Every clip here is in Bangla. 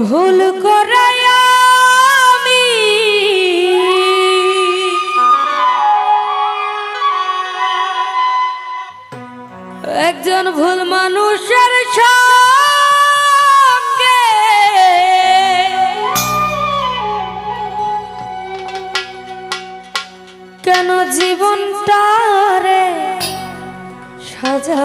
ভুল আমি। একজন ভুল মানুষের কেন জীবনটারে সাজা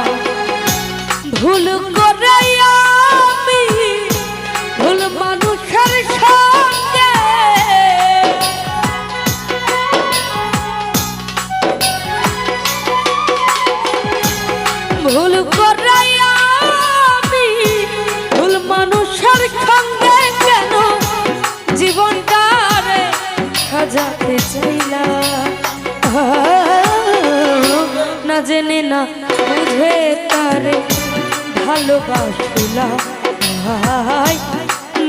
ভালোবাসলাম। হায়,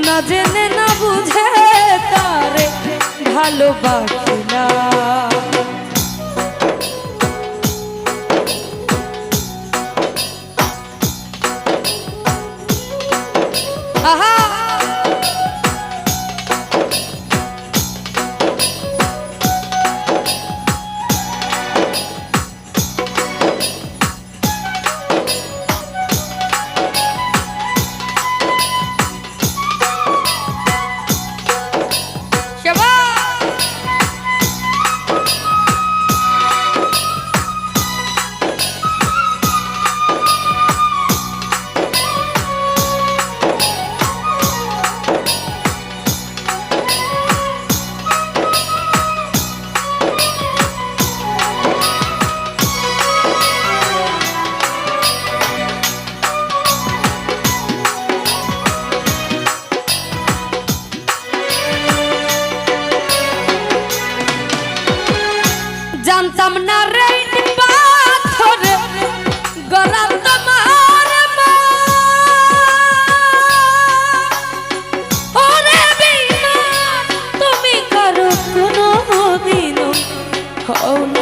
না জেনে না বুঝে তারে ভালোবাসলাম। আহা জানতাম না রে পাথর গলা তোমার। ওরে বিনা তুমি কারও কোনো দিনও হও না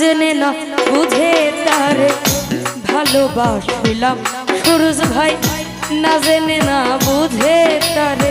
জেনে না বুঝে তারে ভালোবাসিলাম। সুরজ ভাই না জেনে না বুঝে তারে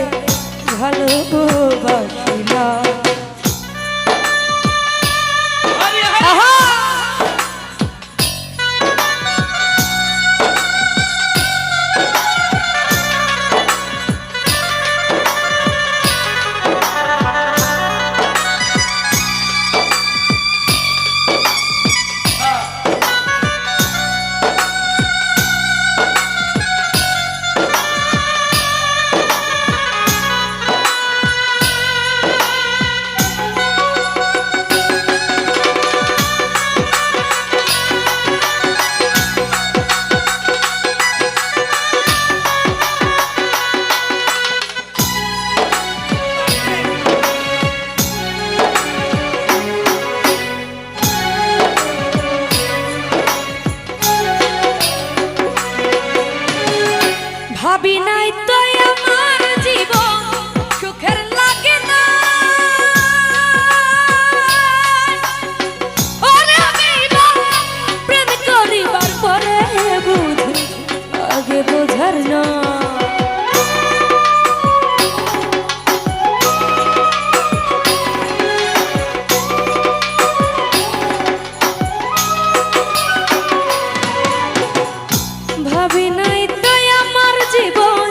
ভাবি নাই তো আমার জীবন।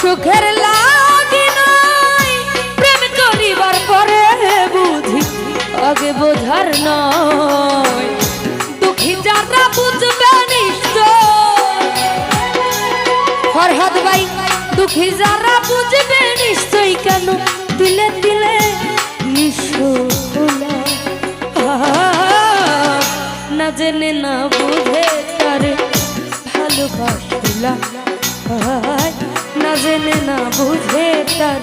সুখের লাগি নাই, প্রেম করিবার পরে বুঝি আগে বোঝার নয়। দুঃখী যারা বুঝবে নিশ্চয়। ফরহাদ ভাই, দুঃখী যারা বুঝবে নিশ্চয় কেন দিলে দিলে নিশ্চয় না জেনে না বুঝে ভালোবাসলা। না জেনে না বুঝে তার